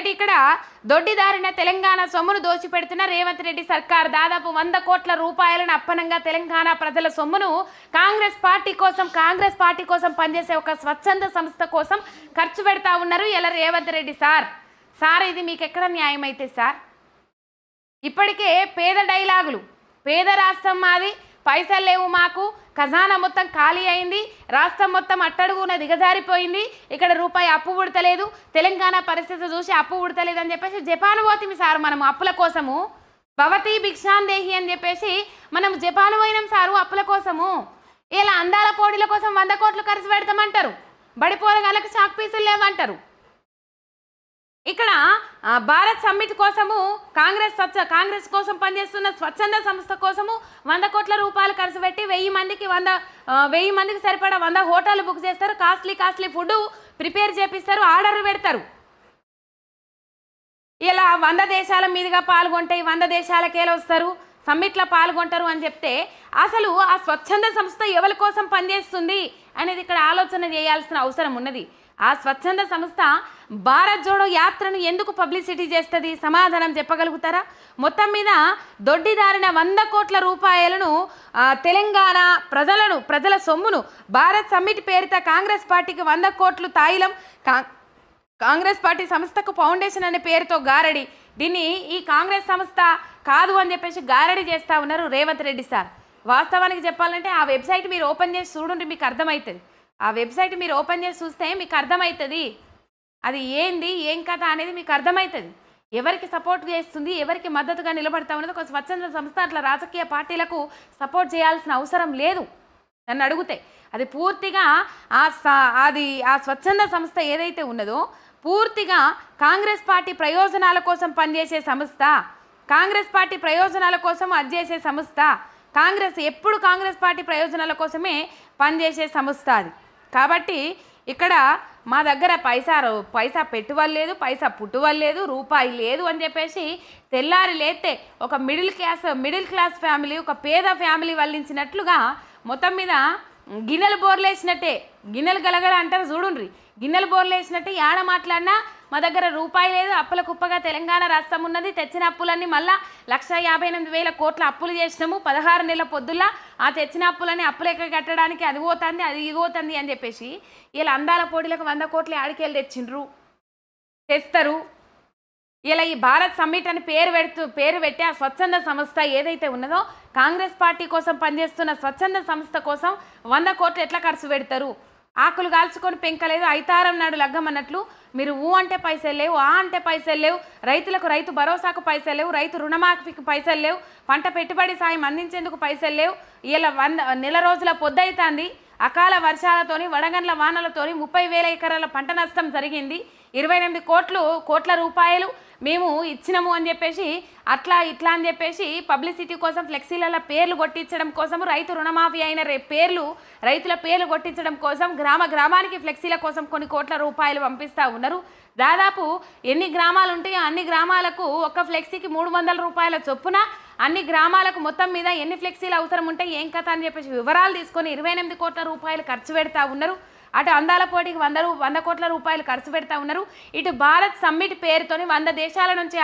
Right ఇక్కడ? దొడ్డిదారిన తెలంగాణ సొమ్మును దోచిపెడుతున్న రేవంత్ రెడ్డి సర్కార్ దాదాపు వంద కోట్ల రూపాయలను అప్పనంగా తెలంగాణ ప్రజల సొమ్మును కాంగ్రెస్ పార్టీ కోసం కాంగ్రెస్ పార్టీ కోసం పనిచేసే ఒక స్వచ్ఛంద సంస్థ కోసం ఖర్చు పెడతా ఉన్నారు ఇలా రేవంత్ రెడ్డి సార్? సార్ ఇది మీకు ఎక్కడ న్యాయం అయితే సార్? ఇప్పటికే పేద డైలాగులు పేద రాష్ట్రం మాది పైసలు లేవు మాకు. ఖజానా మొత్తం ఖాళీ అయింది. రాష్ట్రం మొత్తం అట్టడుగున దిగజారిపోయింది. ఇక్కడ రూపాయి అప్పు ఉడతలేదు తెలంగాణ పరిస్థితి చూసి అప్పు ఉడతలేదు అని చెప్పేసి జపాన్ పోతిమి సార్ మనం అప్పుల కోసము. భవతి భిక్షాందేహి అని చెప్పేసి మనం జపాన్ పోయినాం సారు అప్పుల కోసము. ఇలా అందాల పోటీల కోసం వంద కోట్లు ఖర్చు పెడతామంటారు. బడిపోరగాళ్ళకి చాక్ పీసులు లేవంటారు. ఇక్కడ భారత్ సమ్మిట్ కోసము కాంగ్రెస్ స్వచ్ఛ కాంగ్రెస్ కోసం పనిచేస్తున్న స్వచ్ఛంద సంస్థ కోసము వంద కోట్ల రూపాయలు ఖర్చు పెట్టి వెయ్యి మందికి వంద వెయ్యి మందికి సరిపడా వంద హోటల్ బుక్ చేస్తారు. కాస్ట్లీ కాస్ట్లీ ఫుడ్ ప్రిపేర్ చేపిస్తారు ఆర్డర్ పెడతారు. ఇలా వంద దేశాల మీదుగా పాల్గొంటాయి వంద దేశాలకేలా వస్తారు సమ్మిట్లో పాల్గొంటారు అని చెప్తే అసలు ఆ స్వచ్ఛంద సంస్థ ఎవరి కోసం పనిచేస్తుంది అనేది ఇక్కడ ఆలోచన చేయాల్సిన అవసరం ఉన్నది. ఆ స్వచ్ఛంద సంస్థ భారత్ జోడో యాత్రను ఎందుకు పబ్లిసిటీ చేస్తుంది? సమాధానం చెప్పగలుగుతారా? మొత్తం మీద దొడ్డిదారిన వంద కోట్ల రూపాయలను తెలంగాణ ప్రజలను ప్రజల సొమ్మును భారత్ సమ్మిట్ పేరిత కాంగ్రెస్ పార్టీకి వంద కోట్లు తాయిలం. కా కాంగ్రెస్ పార్టీ సంస్థకు ఫౌండేషన్ అనే పేరుతో గారడి. దీన్ని ఈ కాంగ్రెస్ సంస్థ కాదు అని చెప్పేసి గారడి చేస్తా ఉన్నారు రేవంత్ రెడ్డి సార్. వాస్తవానికి చెప్పాలంటే ఆ వెబ్సైట్ మీరు ఓపెన్ చేసి చూడండి మీకు అర్థమవుతుంది. ఆ వెబ్సైట్ మీరు ఓపెన్ చేసి చూస్తే మీకు అర్థమవుతుంది. అది ఏంది ఏం కథ అనేది మీకు అర్థమవుతుంది. ఎవరికి సపోర్ట్ చేస్తుంది ఎవరికి మద్దతుగా నిలబడతా ఉన్నది ఒక స్వచ్ఛంద సంస్థ అట్లా రాజకీయ పార్టీలకు సపోర్ట్ చేయాల్సిన అవసరం లేదు. నన్ను అడిగితే. అది పూర్తిగా ఆ స- అది ఆ స్వచ్ఛంద సంస్థ ఏదైతే ఉన్నదో పూర్తిగా కాంగ్రెస్ పార్టీ ప్రయోజనాల కోసం పనిచేసే సంస్థ కాంగ్రెస్ పార్టీ ప్రయోజనాల కోసం అది చేసే సంస్థ కాంగ్రెస్ ఎప్పుడు కాంగ్రెస్ పార్టీ ప్రయోజనాల కోసమే పనిచేసే సంస్థ అది. కాబట్టి ఇక్కడ మా దగ్గర పైసా రో- పైసా పెట్టుబడి లేదు పైసా పుట్టుబడి లేదు రూపాయి లేదు అని చెప్పేసి తెల్లారి లేతే ఒక middle class middle class family ఒక పేద ఫ్యామిలీ వల్లించినట్లుగా మొత్తం మీద గిన్నెలు బోర్లేసినట్టే. గిన్నెలు గలగల అంటారు చూడుండ్రి. గిన్నెలు బోర్లేసినట్టే యాడ మాట్లాడినా మా దగ్గర రూపాయి లేదు అప్పుల కుప్పగా తెలంగాణ రాష్ట్రం ఉన్నది. తెచ్చిన అప్పులన్నీ మళ్ళా లక్ష యాభై ఎనిమిది వేల కోట్ల అప్పులు చేసినాము. పదహారు నెలల పొద్దుల్లా ఆ తెచ్చిన అప్పులని అప్పులెక్క కట్టడానికి అది పోతుంది అది ఇగోతుంది అని చెప్పేసి వీళ్ళ అందాల పోటీలకు వంద కోట్లు ఆడికెళ్ళి తెచ్చిండ్రు. తెస్తారు. ఇలా ఈ భారత్ సమ్మిట్ అని పేరు పెడుతూ పేరు పెట్టి ఆ స్వచ్ఛంద సంస్థ ఏదైతే ఉన్నదో కాంగ్రెస్ పార్టీ కోసం పనిచేస్తున్న స్వచ్ఛంద సంస్థ కోసం వంద కోట్లు ఎట్లా ఖర్చు పెడతారు? ఆకులు కాల్చుకొని పెంకలేదు ఐతారం నాడు లగ్గమన్నట్లు మీరు ఊ అంటే పైసలు లేవు ఆ అంటే పైసలు లేవు రైతులకు రైతు భరోసాకు పైసలు లేవు రైతు రుణమాఫీకి పైసలు లేవు పంట పెట్టుబడి సాయం అందించేందుకు పైసలు లేవు ఇలా వంద నెల రోజుల పొద్దయితాంది అకాల వర్షాలతోని వడగండ్ల వానలతోని ముప్పై వేల ఎకరాల పంట నష్టం జరిగింది ఇరవై ఎనిమిది కోట్లు కోట్ల రూపాయలు మేము ఇచ్చినాము అని చెప్పేసి అట్లా ఇట్లా అని చెప్పేసి పబ్లిసిటీ కోసం ఫ్లెక్సీల పేర్లు కొట్టించడం కోసం రైతు రుణమాఫీ అయిన రే పేర్లు రైతుల పేర్లు కొట్టించడం కోసం గ్రామ గ్రామానికి ఫ్లెక్సీల కోసం కొన్ని కోట్ల రూపాయలు పంపిస్తూ ఉన్నారు. దాదాపు ఎన్ని గ్రామాలు ఉంటాయో అన్ని గ్రామాలకు ఒక ఫ్లెక్సీకి మూడు వందల రూపాయల చొప్పున అన్ని గ్రామాలకు మొత్తం మీద ఎన్ని ఫ్లెక్సీలు అవసరం ఉంటాయి ఏం కథ అని చెప్పేసి వివరాలు తీసుకొని ఇరవై ఎనిమిది కోట్ల రూపాయలు ఖర్చు పెడతా ఉన్నారు. అటు అందాల పోటీకి వంద రూ వంద కోట్ల రూపాయలు ఖర్చు పెడతా ఉన్నారు. ఇటు భారత్ సమ్మిట్ పేరుతోని వంద దేశాల నుంచి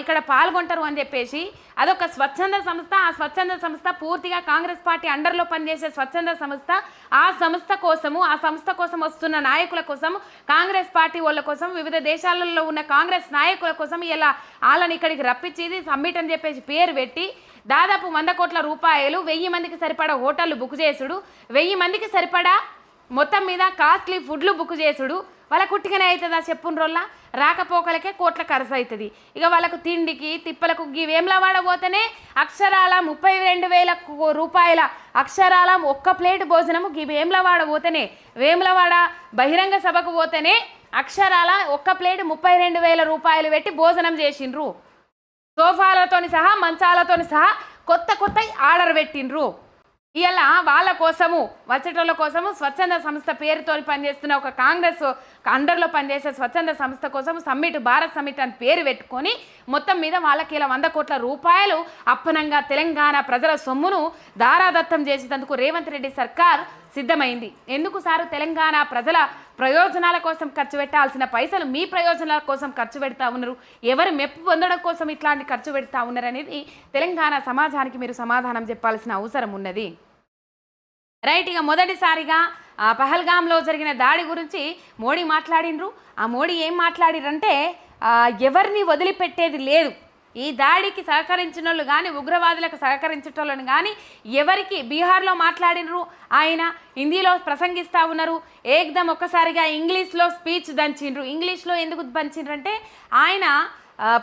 ఇక్కడ పాల్గొంటారు అని చెప్పేసి అదొక స్వచ్ఛంద సంస్థ. ఆ స్వచ్ఛంద సంస్థ పూర్తిగా కాంగ్రెస్ పార్టీ అండర్లో పనిచేసే స్వచ్ఛంద సంస్థ. ఆ సంస్థ కోసము ఆ సంస్థ కోసం వస్తున్న నాయకుల కోసం కాంగ్రెస్ పార్టీ వాళ్ళ కోసం వివిధ దేశాలలో ఉన్న కాంగ్రెస్ నాయకుల కోసం ఇలా వాళ్ళని ఇక్కడికి రప్పించేది సమ్మిట్ అని చెప్పేసి పేరు పెట్టి దాదాపు వంద కోట్ల రూపాయలు వెయ్యి మందికి సరిపడా హోటళ్ళు బుక్ చేసుడు. వెయ్యి మందికి సరిపడా మొత్తం మీద కాస్ట్లీ ఫుడ్లు బుక్ చేసుడు. వాళ్ళ కుట్టిగానే అవుతుందా చెప్పున రోజుల రాకపోకలకే కోట్ల ఖర్చు అవుతుంది ఇక వాళ్ళకు తిండికి తిప్పలకు ఈ వేములవాడ అక్షరాల ముప్పై రెండు వేల రూపాయల అక్షరాల ఒక్క ప్లేట్ భోజనము ఈ వేములవాడ వేములవాడ బహిరంగ సభకు పోతేనే అక్షరాల ఒక్క ప్లేట్ ముప్పై రెండు వేల రూపాయలు పెట్టి భోజనం చేసిండ్రు. సోఫాలతోని సహా మంచాలతోని సహా కొత్త కొత్త ఆర్డర్ పెట్టిండ్రు. ఇలా వాళ్ళ కోసము వచ్చేటోళ్ళ కోసము స్వచ్ఛంద సంస్థ పేరుతో పనిచేస్తున్న ఒక కాంగ్రెస్ అండర్లో పనిచేసే స్వచ్ఛంద సంస్థ కోసం సమ్మిట్ భారత్ సమ్మిట్ అని పేరు పెట్టుకొని మొత్తం మీద వాళ్ళకి ఇలా వంద కోట్ల రూపాయలు అప్పనంగా తెలంగాణ ప్రజల సొమ్మును దారాదత్తం చేసేందుకు రేవంత్ రెడ్డి సర్కార్ సిద్ధమైంది. ఎందుకు సారు? తెలంగాణ ప్రజల ప్రయోజనాల కోసం ఖర్చు పెట్టాల్సిన పైసలు మీ ప్రయోజనాల కోసం ఖర్చు పెడతా ఉన్నారు. ఎవరు మెప్పు పొందడం కోసం ఇట్లాంటి ఖర్చు పెడతా ఉన్నారు అనేది తెలంగాణ సమాజానికి మీరు సమాధానం చెప్పాల్సిన అవసరం ఉన్నది. రైట్ ఇక మొదటిసారిగా ఆ పహల్గామ్లో జరిగిన దాడి గురించి మోడీ మాట్లాడిండ్రు. ఆ మోడీ ఏం మాట్లాడిరంటే ఎవరిని వదిలిపెట్టేది లేదు. ఈ దాడికి సహకరించిన వాళ్ళు కానీ ఉగ్రవాదులకు సహకరించేటోళ్ళని కానీ ఎవరికి బీహార్లో మాట్లాడినరు ఆయన హిందీలో ప్రసంగిస్తూ ఉన్నారు. ఏకదం ఒక్కసారిగా ఇంగ్లీష్లో స్పీచ్ దంచిండ్రు. ఇంగ్లీష్లో ఎందుకు దంచిండ్రు అంటే ఆయన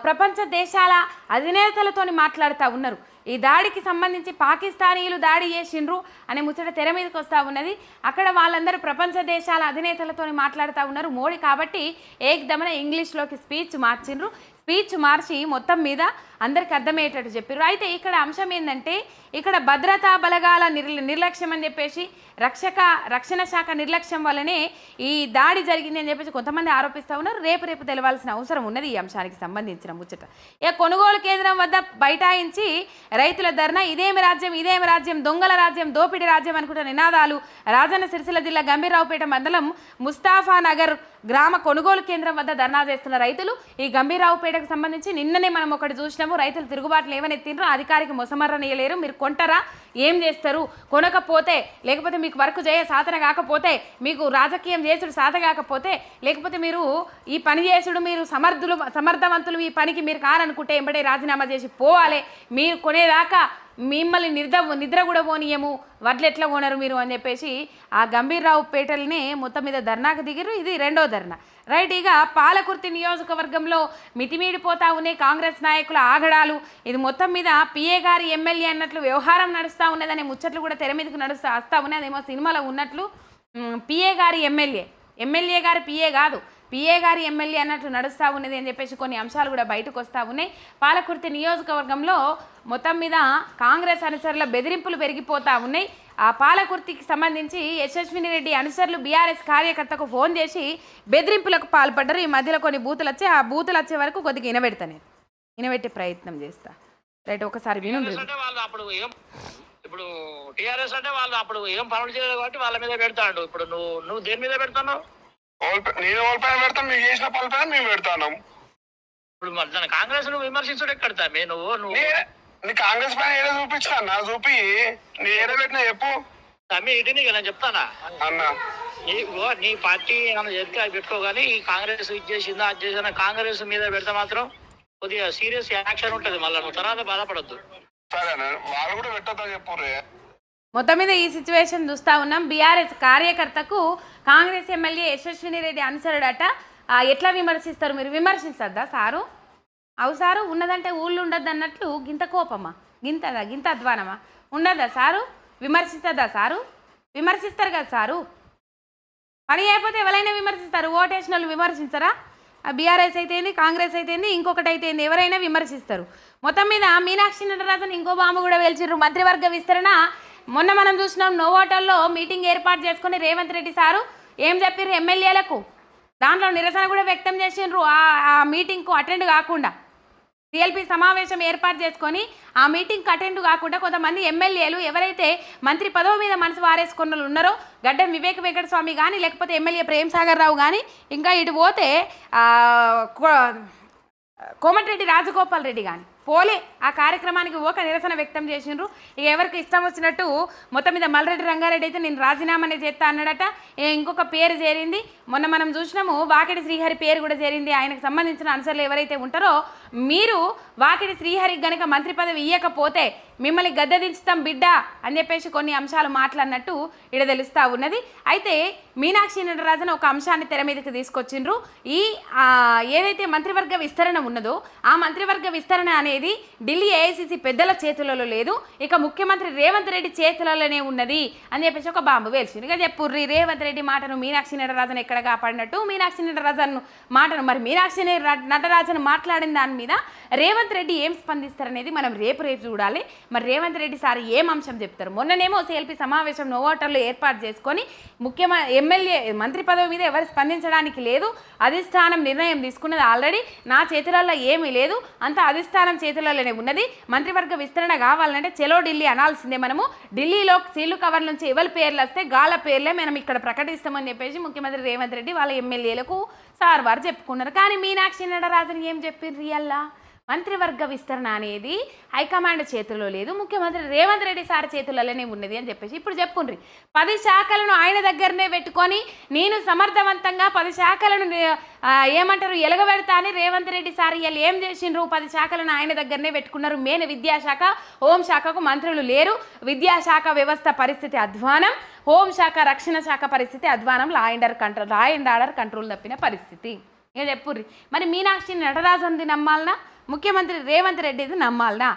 ప్రపంచ దేశాల అధినేతలతోని మాట్లాడుతూ ఉన్నారు. ఈ దాడికి సంబంధించి పాకిస్తానీయులు దాడి చేసిండ్రు అనే ముచ్చట తెర మీదకి వస్తూ ఉన్నది. అక్కడ వాళ్ళందరూ ప్రపంచ దేశాల అధినేతలతో మాట్లాడుతూ ఉన్నారు. మోడీ కాబట్టి ఏకదమన ఇంగ్లీష్లోకి స్పీచ్ మార్చిండ్రు. స్పీచ్ మార్చి మొత్తం మీద అందరికి అర్థమయ్యేటట్టు చెప్పారు అయితే ఇక్కడ అంశం ఏంటంటే ఇక్కడ భద్రతా బలగాల నిర్ నిర్లక్ష్యం అని చెప్పేసి రక్షక రక్షణ శాఖ నిర్లక్ష్యం వల్లనే ఈ దాడి జరిగింది అని చెప్పేసి కొంతమంది ఆరోపిస్తూ ఉన్నారు. రేపు రేపు తెలవాల్సిన అవసరం ఉన్నది ఈ అంశానికి సంబంధించిన ముచ్చట. ఇక కొనుగోలు కేంద్రం వద్ద బైఠాయించి రైతుల ధర్నా ఇదేమి రాజ్యం ఇదేమి రాజ్యం దొంగల రాజ్యం దోపిడి రాజ్యం అనుకుంటున్న నినాదాలు రాజన్న సిరిసిల్ల జిల్లా గంభీరావుపేట మండలం ముస్తాఫా నగర్ గ్రామ కొనుగోలు కేంద్రం వద్ద ధర్నా చేస్తున్న రైతులు ఈ గంభీరావుపేట గంభీరావుపేటకు సంబంధించి నిన్ననే మనం ఒకటి చూసినాము. రైతులు తిరుగుబాట్లు ఏమనెత్తిండ్రో అధికారికి మొసమర్రనీయలేరు మీరు కొంటారా? ఏం చేస్తారు? కొనకపోతే లేకపోతే మీకు వర్క్ చేయ సాధన కాకపోతే మీకు రాజకీయం చేసుడు సాధ కాకపోతే లేకపోతే మీరు ఈ పని చేసుడు మీరు సమర్థులు సమర్థవంతులు ఈ పనికి మీరు కారనుకుంటే ఎంబడే రాజీనామా చేసి పోవాలి. మీరు కొనేదాకా మిమ్మల్ని నిద్ర నిద్ర కూడా పోనీయము. వడ్లు ఎట్లా కొనరు మీరు అని చెప్పేసి ఆ గంభీర్రావు పేటల్ని మొత్తం మీద ధర్నాకు దిగిరు ఇది రెండో ధర్నా. రైట్ ఇక పాలకుర్తి నియోజకవర్గంలో మితిమీడిపోతా ఉన్నాయి కాంగ్రెస్ నాయకుల ఆగడాలు. ఇది మొత్తం మీద పిఏ గారి ఎమ్మెల్యే అన్నట్లు వ్యవహారం నడుస్తూ ఉన్నదనే ముచ్చట్లు కూడా తెర మీదకి నడుస్తూ వస్తూ ఉన్నాయి. అదేమో సినిమాలో ఉన్నట్లు. పిఏ గారి ఎమ్మెల్యే. ఎమ్మెల్యే గారి పిఏ కాదు. పిఏ గారి ఎమ్మెల్యే అన్నట్లు నడుస్తూ ఉన్నది అని చెప్పేసి కొన్ని అంశాలు కూడా బయటకు వస్తూ ఉన్నాయి. పాలకుర్తి నియోజకవర్గంలో మొత్తం మీద కాంగ్రెస్ అనుసరుల బెదిరింపులు పెరిగిపోతూ ఉన్నాయి. ఆ పాలకుర్తికి సంబంధించి యశస్విని రెడ్డి అనుసరులు బీఆర్ఎస్ కార్యకర్తకు ఫోన్ చేసి బెదిరింపులకు పాల్పడ్డారు. ఈ మధ్యలో కొన్ని బూతులు వచ్చి ఆ బూతులు వచ్చే వరకు కొద్దిగా ఇనబెడతా నేను. ఇనబెట్టే ప్రయత్నం చేస్తా. రైట్ ఒకసారి విను. అప్పుడు ఇప్పుడు టీఆర్ఎస్ అంటే వాళ్ళు అప్పుడు ఏం పనులు చేయలేదు కాబట్టి వాళ్ళ మీద పెడతాడు. ఇప్పుడు నువ్వు నువ్వు దేని మీద పెడతావు నేను వాళ్ళ పైన పెడతాం మీరు చేసిన పనుల పైన మేము పెడతాను ఇప్పుడు మరి దాని కాంగ్రెస్ నువ్వు విమర్శించుడు ఎక్కడతా మే నువ్వు నువ్వు నే- కాంగ్రెస్ పైన ఏదో చూపించిన నా చూపి నీ ఏదో పెట్టినా చెప్పు. తమ్మి ఇటు నీకు నేను చెప్తానా? అన్న. నీ పార్టీ ఏమైనా చెప్తే అది పెట్టుకో కానీ ఈ కాంగ్రెస్ ఇది చేసిందా అది చేసిందా కాంగ్రెస్ మీద పెడితే మాత్రం కొద్దిగా సీరియస్ యాక్షన్ ఉంటుంది మళ్ళీ. నువ్వు తర్వాత బాధపడద్దు. సరేనా వాళ్ళు కూడా పెట్టొద్దని చెప్పు రే. మొత్తం మీద ఈ సిచ్యువేషన్ చూస్తా ఉన్నాం. బీఆర్ఎస్ కార్యకర్తకు కాంగ్రెస్ ఎమ్మెల్యే యశస్విని రెడ్డి అనుసరుడట. ఎట్లా విమర్శిస్తారు మీరు? విమర్శించద్దా సారు? అవు సారు ఉన్నదంటే ఊళ్ళు ఉండద్దు అన్నట్లు గింత కోపమా? గింతదా? గింత అధ్వానమా? ఉండదా సారు? విమర్శిస్తుందా సారు? విమర్శిస్తారు కదా సారు? పని అయిపోతే ఎవరైనా విమర్శిస్తారు? ఓటేసిన వాళ్ళు విమర్శించరా బీఆర్ఎస్ అయితే ఏంది కాంగ్రెస్ అయితేంది ఇంకొకటి అయితేంది ఎవరైనా విమర్శిస్తారు. మొత్తం మీద మీనాక్షి నటరాజన్ ఇంకో బాంబు కూడా వేల్చిర్రు. మంత్రివర్గ విస్తరణ మొన్న మనం చూసినాం నోవాటల్లో మీటింగ్ ఏర్పాటు చేసుకుని రేవంత్ రెడ్డి సారు ఏం చెప్పారు ఎమ్మెల్యేలకు? దాంట్లో నిరసన కూడా వ్యక్తం చేసిండ్రు. ఆ మీటింగ్కు అటెండ్ కాకుండా సిఎల్పి సమావేశం ఏర్పాటు చేసుకొని ఆ మీటింగ్కి అటెండ్ కాకుండా కొంతమంది ఎమ్మెల్యేలు ఎవరైతే మంత్రి పదవి మీద మనసు వారేసుకున్న వాళ్ళు ఉన్నారో గడ్డం వివేక వెంకటస్వామి కానీ లేకపోతే ఎమ్మెల్యే ప్రేమ్ సాగర్ రావు కానీ ఇంకా ఇటు పోతే కో- కోమటిరెడ్డి రాజగోపాల్ రెడ్డి కానీ పోలే. ఆ కార్యక్రమానికి ఒక నిరసన వ్యక్తం చేసిండ్రు. ఇక ఎవరికి ఇష్టం వచ్చినట్టు మొత్తం మీద మల్రెడ్డి రంగారెడ్డి అయితే నేను రాజీనామానే చేస్తా అన్నాడట. ఇంకొక పేరు చేరింది. మొన్న మనం చూసినాము వాకిడి శ్రీహరి పేరు కూడా చేరింది. ఆయనకు సంబంధించిన అనుసరులు ఎవరైతే ఉంటారో మీరు వాకిడి శ్రీహరికి గనక మంత్రి పదవి ఇవ్వకపోతే మిమ్మల్ని గద్దె దించుతాం బిడ్డ అని చెప్పేసి కొన్ని అంశాలు మాట్లాడినట్టు ఇడ తెలుస్తూ ఉన్నది. అయితే మీనాక్షి నటరాజన్ ఒక అంశాన్ని తెర మీదకి తీసుకొచ్చిండ్రు. ఈ ఏదైతే మంత్రివర్గ విస్తరణ ఉన్నదో ఆ మంత్రివర్గ విస్తరణ అనేది ఢిల్లీ ఏఐసిసి పెద్దల చేతులలో లేదు. ఇక ముఖ్యమంత్రి రేవంత్ రెడ్డి చేతులలోనే ఉన్నది అని చెప్పేసి ఒక బాంబు వేల్చింది ఇక చెప్పుర్రి రేవంత్ రెడ్డి మాటను మీనాక్షి నటరాజన్ ఎక్కడ కాపాడినట్టు? మీనాక్షి నటరాజన్ మాటను మరి మీనాక్షి నటరాజన్ మాట్లాడిన దాని మీద రేవంత్ రెడ్డి ఏం స్పందిస్తారనేది మనం రేపు రేపు చూడాలి. మరి రేవంత్ రెడ్డి సార్ ఏం అంశం చెప్తారు? మొన్ననేమో సిఎల్పి సమావేశం నోవాటర్లో ఏర్పాటు చేసుకొని ముఖ్యమ ఎమ్మెల్యే మంత్రి పదవి మీద ఎవరు స్పందించడానికి లేదు అధిష్టానం నిర్ణయం తీసుకున్నది ఆల్రెడీ నా చేతులలో ఏమీ లేదు అంత అధిష్టానం చేతులలోనే ఉన్నది. మంత్రివర్గ విస్తరణ కావాలంటే చెలో ఢిల్లీ అనాల్సిందే మనము. ఢిల్లీలో సీలు కవర్ నుంచి ఎవరి పేర్లు వస్తే గాల పేర్లే మనం ఇక్కడ ప్రకటిస్తామని చెప్పేసి ముఖ్యమంత్రి రేవంత్ రెడ్డి వాళ్ళ ఎమ్మెల్యేలకు సార్ వారు చెప్పుకున్నారు. కానీ మీనాక్షి నటరాజన్ ఏం చెప్పిండ్రు రియల్లా మంత్రివర్గ విస్తరణ అనేది హైకమాండ్ చేతుల్లో లేదు. ముఖ్యమంత్రి రేవంత్ రెడ్డి సార్ చేతులలోనే ఉన్నది అని చెప్పేసి ఇప్పుడు చెప్పుండ్రి. పది శాఖలను ఆయన దగ్గరనే పెట్టుకొని నేను సమర్థవంతంగా పది శాఖలను ఏమంటారు ఎలగబెడతా అని రేవంత్ రెడ్డి సార్ ఇవాళ ఏం చేసిండ్రు? పది శాఖలను ఆయన దగ్గరనే పెట్టుకున్నారు. మెయిన్ విద్యాశాఖ హోంశాఖకు మంత్రులు లేరు. విద్యాశాఖ వ్యవస్థ పరిస్థితి అధ్వానం. హోంశాఖ రక్షణ శాఖ పరిస్థితి అధ్వానం. Law and order control law and order control తప్పిన పరిస్థితి. ఇక చెప్పుర్రి మరి మీనాక్షి నటరాజంది నమ్మాలనా? ముఖ్యమంత్రి రేవంత్ రెడ్డిది నమ్మాలనా?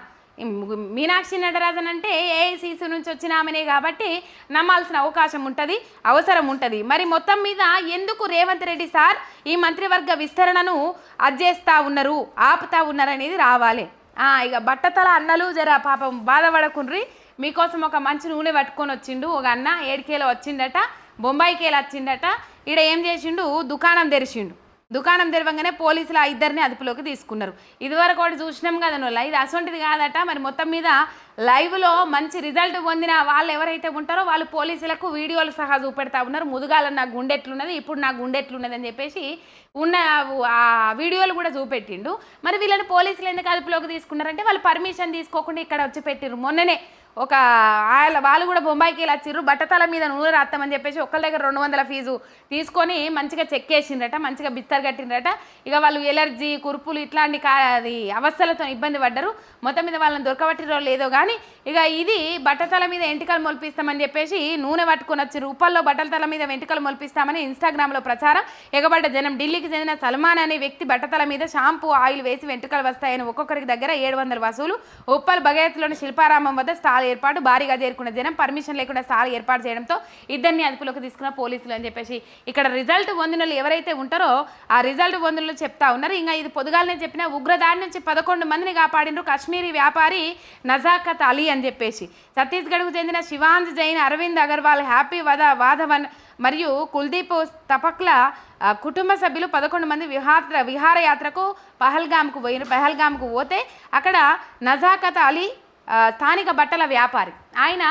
మీనాక్షి నటరాజన్ అంటే ఏఐసీసీ నుంచి వచ్చిన ఆమెనే కాబట్టి నమ్మాల్సిన అవకాశం ఉంటుంది అవసరం ఉంటుంది. మరి మొత్తం మీద ఎందుకు రేవంత్ రెడ్డి సార్ ఈ మంత్రివర్గ విస్తరణను అజ్జేస్తా ఉన్నారు ఆపుతా ఉన్నారు అనేది రావాలి. ఇక బట్టతల అన్నలు జర పాపం బాధపడకుండ్రి. మీకోసం ఒక మంచి నూనె పట్టుకొని వచ్చిండు ఒక అన్న ఏడికేలో వచ్చిండట బొంబాయికేలో వచ్చిండట. ఈడ ఏం చేసిండు? దుకాణం తెరిచిండు దుకాణం తెరవంగానే పోలీసులు ఆ ఇద్దరిని అదుపులోకి తీసుకున్నారు. ఇదివరకు ఒకటి చూసినాం కదా నువ్వు ఇది అసొంటిది కాదట. మరి మొత్తం మీద లైవ్లో మంచి రిజల్ట్ పొందిన వాళ్ళు ఎవరైతే ఉంటారో వాళ్ళు పోలీసులకు వీడియోలు సహా చూపెడతా ఉన్నారు. ముదుగాల నా గుండె ఎట్లున్నది ఇప్పుడు నా గుండె ఎట్లున్నది అని చెప్పేసి ఉన్న ఆ వీడియోలు కూడా చూపెట్టిండు. మరి వీళ్ళని పోలీసులు ఎందుకు అదుపులోకి తీసుకున్నారంటే వాళ్ళు పర్మిషన్ తీసుకోకుండా ఇక్కడ వచ్చి పెట్టిర్రు. మొన్ననే ఒక ఆయన వాళ్ళు కూడా బొంబాయికి వెళ్ళి వచ్చిర్రు బట్టతల మీద నూనె రాస్తామని చెప్పేసి ఒకళ్ళ దగ్గర రెండు వందల ఫీజు తీసుకొని మంచిగా చెక్ చేసిండ్రట మంచిగా బిస్తర్ కట్టిండ్రట. ఇక వాళ్ళు ఎలర్జీ కురుపులు ఇట్లాంటి కా అది అవస్థలతో ఇబ్బంది పడ్డరు. మొత్తం మీద వాళ్ళని దొరకబట్టిరో లేదో కానీ ఇక ఇది బట్టతల మీద ఎంటికలు మొలిపిస్తామని చెప్పేసి నూనె పట్టుకొని వచ్చి రూపాల్లో బట్టల మీద వెంట్రుకలు మొలిపిస్తామని ఇన్స్టాగ్రామ్లో ప్రచారం. ఎగబడ్డ జనం ఢిల్లీకి చెందిన సల్మాన్ అనే వ్యక్తి బట్టతల మీద షాంపూ ఆయిల్ వేసి వెంట్రుకలు వస్తాయని ఒక్కొక్కరికి దగ్గర ఏడు వందల వసూలు. ఉప్పల్ బగేత్లోని శిల్పారామం వద్ద స్టాల్ ఏర్పాటు భారీగా చేరుకున్న జనం పర్మిషన్ లేకుండా స్టాల్ ఏర్పాటు చేయడంతో ఇద్దరిని అదుపులోకి తీసుకున్న పోలీసులు అని చెప్పేసి ఇక్కడ రిజల్ట్ పొందిన ఎవరైతే ఉంటారో ఆ రిజల్ట్ పొందిన చెప్తా ఉన్నారు. ఇంకా ఇది పొదుగాలనే చెప్పిన ఉగ్రదాడి నుంచి పదకొండు మందిని కాపాడిండ్రు కాశ్మీరీ వ్యాపారి నజాకత్ అలీ అని చెప్పేసి. ఛత్తీస్గఢ్కు చెందిన శివాంజ్ జైన్ అరవింద్ అగర్వాల్ హ్యాపీ వద వాధవన్ మరియు కుల్దీప్ తపక్ల కుటుంబ సభ్యులు పదకొండు మంది విహార విహారయాత్రకు పహల్గామ్కు పోయిన పహల్గామ్కు పోతే అక్కడ నజాకత్ అలీ స్థానిక బట్టల వ్యాపారి. ఆయన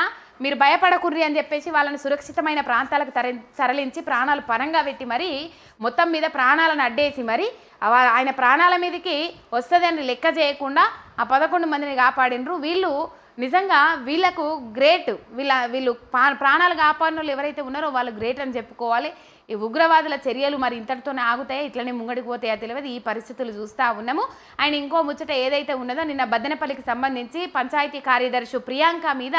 మీరు భయపడకుర్రి అని చెప్పేసి వాళ్ళని సురక్షితమైన ప్రాంతాలకు తర తరలించి ప్రాణాలు పరంగా పెట్టి మరి మొత్తం మీద ప్రాణాలను అడ్డేసి మరి ఆయన ప్రాణాల మీదకి వస్తుందని లెక్క చేయకుండా ఆ పదకొండు మందిని కాపాడినరు. వీళ్ళు నిజంగా వీళ్ళకు గ్రేట్ వీళ్ళ వీళ్ళు పా- ప్రాణాలు కాపాడినోళ్ళు ఎవరైతే ఉన్నారో వాళ్ళు గ్రేట్ అని చెప్పుకోవాలి. ఈ ఉగ్రవాదుల చర్యలు మరి ఇంతటితోనే ఆగుతాయో? ఇట్లనే ముంగడికి పోతాయో తెలియదు. ఈ పరిస్థితులు చూస్తూ ఉన్నాము. ఆయన ఇంకో ముచ్చట ఏదైతే ఉన్నదో నిన్న బద్దెనపల్లికి సంబంధించి పంచాయతీ కార్యదర్శి ప్రియాంక మీద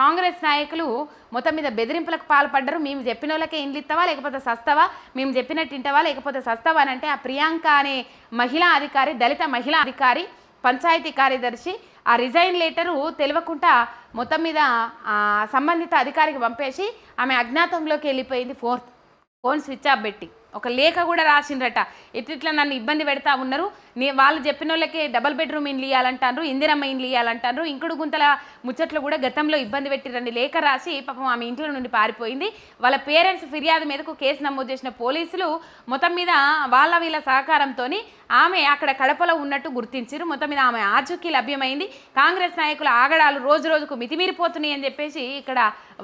కాంగ్రెస్ నాయకులు మొత్తం మీద బెదిరింపులకు పాల్పడ్డారు. మేము చెప్పిన వాళ్ళకే ఇండ్లు ఇస్తావా లేకపోతే సస్తావా? మేము చెప్పినట్టు ఇంటవా లేకపోతే సస్తావా అని అంటే ఆ ప్రియాంక అనే మహిళా అధికారి దళిత మహిళా అధికారి పంచాయతీ కార్యదర్శి ఆ రిజైన్ లెటరు తెలియకుండా మొత్తం మీద సంబంధిత అధికారికి పంపేసి ఆమె అజ్ఞాతంలోకి వెళ్ళిపోయింది ఫోర్త్. ఫోన్ స్విచ్ ఆఫ్ పెట్టి. ఒక లేఖ కూడా రాసిండ్రట. ఇట్లా నన్ను ఇబ్బంది పెడతా ఉన్నారు? వాళ్ళు చెప్పిన వాళ్ళకి డబల్ బెడ్రూమ్ ఇండ్లు ఇవ్వాలంటారు ఇందిరమ్మ ఇండ్లు ఇవ్వాలంటారు ఇంకుడు గుంతల ముచ్చట్లు కూడా గతంలో ఇబ్బంది పెట్టిరండి లేఖ రాసి పాపం ఆమె ఇంట్లో నుండి పారిపోయింది. వాళ్ళ పేరెంట్స్ ఫిర్యాదు మీదకు కేసు నమోదు చేసిన పోలీసులు మొత్తం మీద వాళ్ళ వీళ్ళ సహకారంతో ఆమె అక్కడ కడపలో ఉన్నట్టు గుర్తించారు మొత్తం మీద ఆమె ఆచూకీ లభ్యమైంది. కాంగ్రెస్ నాయకుల ఆగడాలు రోజు రోజుకు మితిమీరిపోతున్నాయి అని చెప్పేసి ఇక్కడ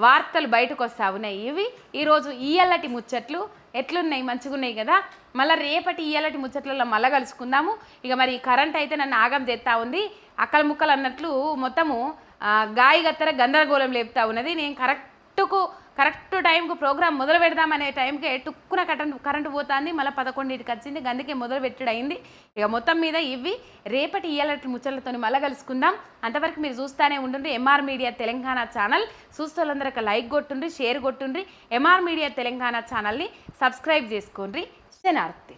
వార్తలు బయటకు వస్తా ఉన్నాయి. ఇవి ఈరోజు ఈయల్లటి ముచ్చట్లు. ఎట్లున్నాయి? మంచిగున్నాయి కదా? మళ్ళీ రేపటి ఇయ్యాలటి ముచ్చట్లలో మళ్ళీ కలుసుకుందాము. ఇక మరి కరెంట్ అయితే నన్ను ఆగం చేస్తూ ఉంది. అక్కల ముక్కలు అన్నట్లు మొత్తము గాయగత్తర గత్తర గందరగోళం లేపుతా ఉన్నది. నేను కరెక్ట్కు కరెక్ట్ టైంకు ప్రోగ్రామ్ మొదలు పెడదామనే టైంకే టుక్కున కరెంట్ కరెంటు పోతుంది. మళ్ళీ పదకొండింటికి వచ్చింది. గందుకే మొదలు పెట్టుడు అయింది ఇక మొత్తం మీద ఇవి రేపటి ఇయ్యాలటి ముచ్చలతో మళ్ళీ కలుసుకుందాం. అంతవరకు మీరు చూస్తూనే ఉండండి ఎంఆర్ మీడియా తెలంగాణ ఛానల్. చూస్తోళ్ళందరూ లైక్ కొట్టుండ్రి షేర్ కొట్టుండ్రి. ఎంఆర్ మీడియా తెలంగాణ ఛానల్ని సబ్స్క్రైబ్ చేసుకోండి en arte.